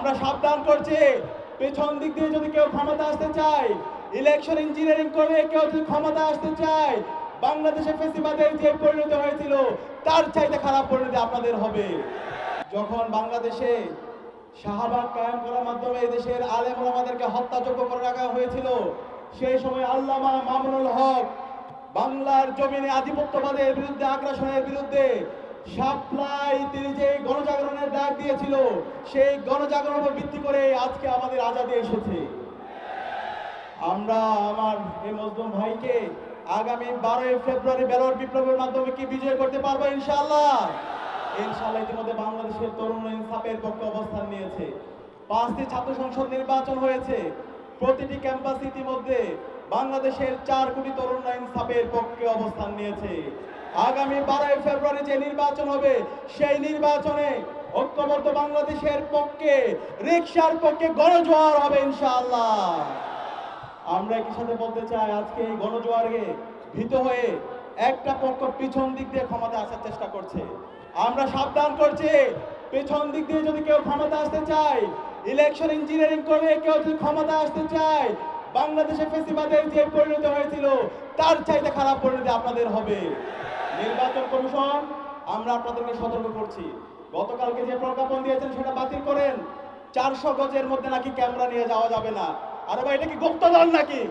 আমরা সাবধান করছি। পেছন দিক দিয়ে যদি কেউ ক্ষমতা আসতে চায় ইলেকশন ইঞ্জিনিয়ারিং করে কেউ যদি ক্ষমতা আসতে চায়, বাংলাদেশে ফেসিবাদের যে পরিণত হয়েছিল, তার চাইতে খারাপ পরিণতি আপনাদের হবে। যখন বাংলাদেশে শাহবাগ কায়েম করার মাধ্যমে দেশের আলেম আমাদেরকে হত্যাযোগ্য করে রাখা হয়েছিল, সেই সময় আল্লামা মামুনুল হক বাংলার জমিনে আধিপত্যবাদের বিরুদ্ধে, আগ্রাসনের বিরুদ্ধে সাপ্লাই তিনি যে গণজাগরণের ডাক দিয়েছিল, সেই গণজাগরণ ভিত্তি করে আজকে আমাদের আজাদি এসেছে। আমরা আমার এই মজলুম ভাইকে আগামী বারোই ফেব্রুয়ারি ব্যালট বিপ্লবের মাধ্যমে কি বিজয় করতে পারব ইনশাল্লাহ ইনশাল্লাহ ইতিমধ্যে বাংলাদেশের তরুণ ইনসাফের পক্ষে অবস্থান নিয়েছে। পাঁচটি ছাত্র সংসদ নির্বাচন হয়েছে। প্রতিটি ক্যাম্পাস ইতিমধ্যে বাংলাদেশের চার কোটি তরুণ ইনসাফের পক্ষে অবস্থান নিয়েছে। আগামী বারোই ফেব্রুয়ারি যে নির্বাচন হবে, সেই নির্বাচনে ঐক্যবদ্ধ বাংলাদেশের পক্ষে রিক্সার পক্ষে গণজোয়ার হবে ইনশাআল্লাহ। আমরা একই সাথে বলতে চাই, আজকে এই গণজোয়ারে ভীত হয়ে একটা পক্ষ পিছন দিক দিয়ে ক্ষমতা আসার চেষ্টা করছে। আমরা সাবধান করছি, পেছন দিক দিয়ে যদি কেউ ক্ষমতা আসতে চায় ইলেকশন ইঞ্জিনিয়ারিং করে কেউ যদি ক্ষমতা আসতে চায়, বাংলাদেশে ফেসিবাদের যে পরিণতি হয়েছিল, তার চাইতে খারাপ পরিণতি আপনাদের হবে। কমিশন আমরা আপনাদেরকে সতর্ক করছি। গতকালকে যে প্রজ্ঞাপন দিয়েছেন সেটা বাতিল করেন। চারশো গজের মধ্যে নাকি ক্যামেরা নিয়ে যাওয়া যাবে না। আরে ভাই, এটা কি গুপ্তধন নাকি?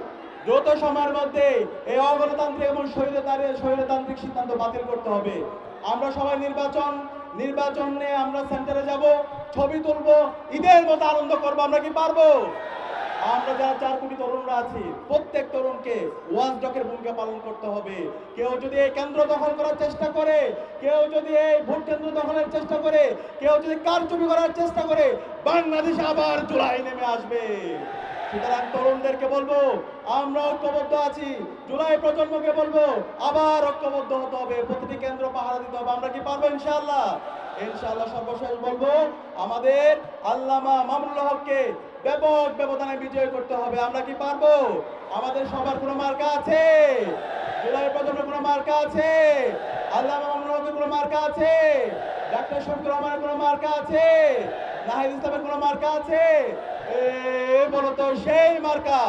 দ্রুত সময়ের মধ্যে এই অগণতান্ত্রিক এবং স্বৈরতান্ত্রিক সিদ্ধান্ত বাতিল করতে হবে। আমরা সবাই নির্বাচন নির্বাচনে আমরা সেন্টারে যাব, ছবি তুলবো, ঈদের মতো আনন্দ করব, আমরা কি পারব? আমরা যারা চার কোটি তরুণরা আছি, প্রত্যেক তরুণকে ওয়ান ডকের ভূমিকা পালন করতে হবে। কেউ যদি এই কেন্দ্র দখল করার চেষ্টা করে, কেউ যদি এই ভোট কেন্দ্র দখলের চেষ্টা করে, কেউ যদি কারচুপি করার চেষ্টা করে, বাংলাদেশ আবার জুলাই নেমে আসবে। সুতরাং তরুণদেরকে বলব, আমরা ঐক্যবদ্ধ আছি। জুলাই প্রজন্মকে বলব, আবার ঐক্যবদ্ধ হতে হবে। প্রতিটি কেন্দ্র পাহারা দিতে হবে। আমরা কি পারব ইনশাআল্লাহ? ইনশাআল্লাহ সর্বশেষ বলব, আমাদের আল্লামা মামুনুল হককে ব্যাপক ব্যবধানে বিজয় করতে হবে। আমরা কি পারব? আমাদের সবার কোনো মার্কা আছে? জুলাই প্রজন্মের কোনো মার্কা আছে? আল্লাহ মামুনুল হকের কোনো মার্কা আছে? ডাক্তার শফিকুর রহমানের কোনো মার্কা আছে? নাহিদ ইসলামের কোনো মার্কা আছে? এ বলো সেই মার্কা।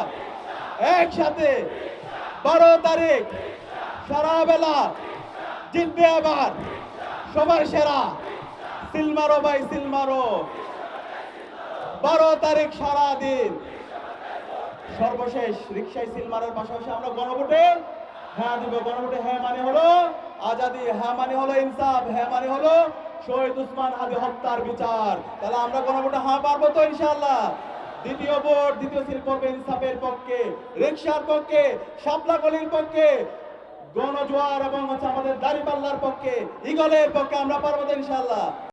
একসাথে বারো তারিখ সারা বেলা জিতবে আবার। সবার সেরা। সিলমারো ভাই সিলমারো। বারো তারিখ সারা দিন সর্বশেষ রিক্সায় সিলমারের পাশাপাশি আমরা গণভোটে হ্যাঁ দিব। গণভোটে হ্যাঁ মানে হলো আজাদি হ্যাঁ মানে হলো ইনসাফ হ্যাঁ মানে হলো শহীদ উসমান হাদি হত্যার বিচার। তাহলে আমরা গণভোটে হ্যাঁ পারব তো ইনশাল্লাহ দ্বিতীয় ভোট, দ্বিতীয় শিল্প ইনসাফের পক্ষে রিক্সার পক্ষে শাপলা গলির পক্ষে, গণজোয়ার এবং হচ্ছে আমাদের দাড়িপাল্লার পক্ষে ইগলের পক্ষে আমরা পারব তো ইনশাআল্লাহ।